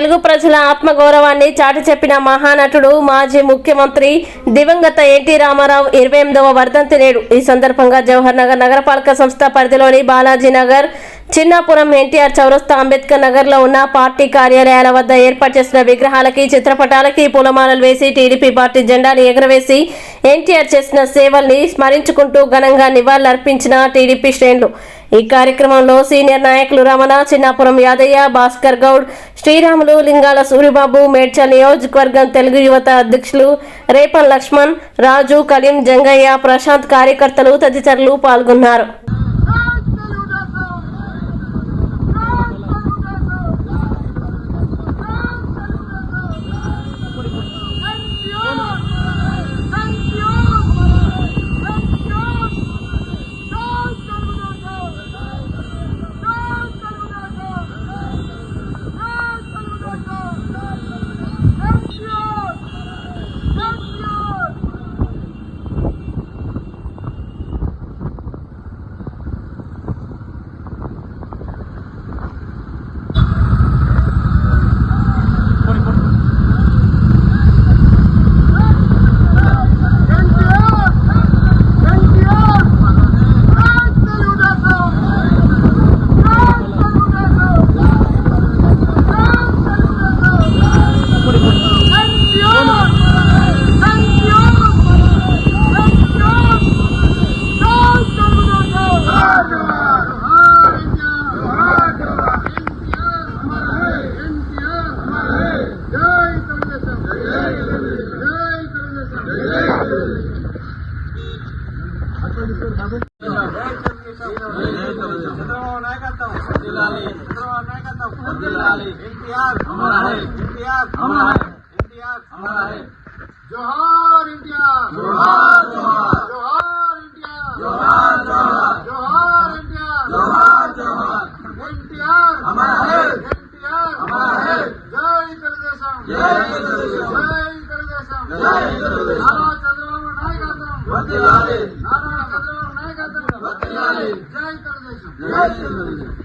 తెలుగు ప్రజల ఆత్మగౌరవాన్ని చాటి చెప్పిన మహానటుడు మాజీ ముఖ్యమంత్రి దివంగత ఎన్టీ రామారావు ఇరవై ఎనిమిదవ వర్ధంతి నేడు. ఈ సందర్భంగా జవహర్ నగర్ నగరపాలక సంస్థ పరిధిలోని బాలాజీ నగర్ చిన్నాపురం ఎన్టీఆర్ చౌరస్తా అంబేద్కర్ నగర్లో ఉన్న పార్టీ కార్యాలయాల వద్ద ఏర్పాటు చేసిన విగ్రహాలకి చిత్రపటాలకి పూలమాలలు వేసి టీడీపీ పార్టీ జెండాను ఎగురవేసి ఎన్టీఆర్ చేసిన సేవల్ని స్మరించుకుంటూ ఘనంగా నివాళులర్పించిన టీడీపీ శ్రేణులు. ఈ కార్యక్రమంలో సీనియర్ నాయకులు రమణ చిన్నాపురం యాదయ్య భాస్కర్ గౌడ్ శ్రీరాములు లింగాల సూరిబాబు మేడ్చల్ నియోజకవర్గం తెలుగు యువత అధ్యక్షులు రేపన్ లక్ష్మణ్ రాజు కలీం జంగయ్య ప్రశాంత్ కార్యకర్తలు తదితరులు పాల్గొన్నారు. చంద్రబాబు నాయకత్వం చంద్రబాబు నాయకత్వం ఎన్టీఆర్ ఎన్టీఆర్ ఎన్టీఆర్ జోహార్ ఎన్టీఆర్ జోహార్ జోహార్ ఎన్టీఆర్ జోహార్ జోహార్ జోహార్ ఎన్టీఆర్ జోహార్ జోహార్ ఎన్టీఆర్ అమర్ హై ఎన్టీఆర్ అమర్ హై జై జై తెలుగుదేశం. జై నాయకత్వం జై తెలుగుదేశం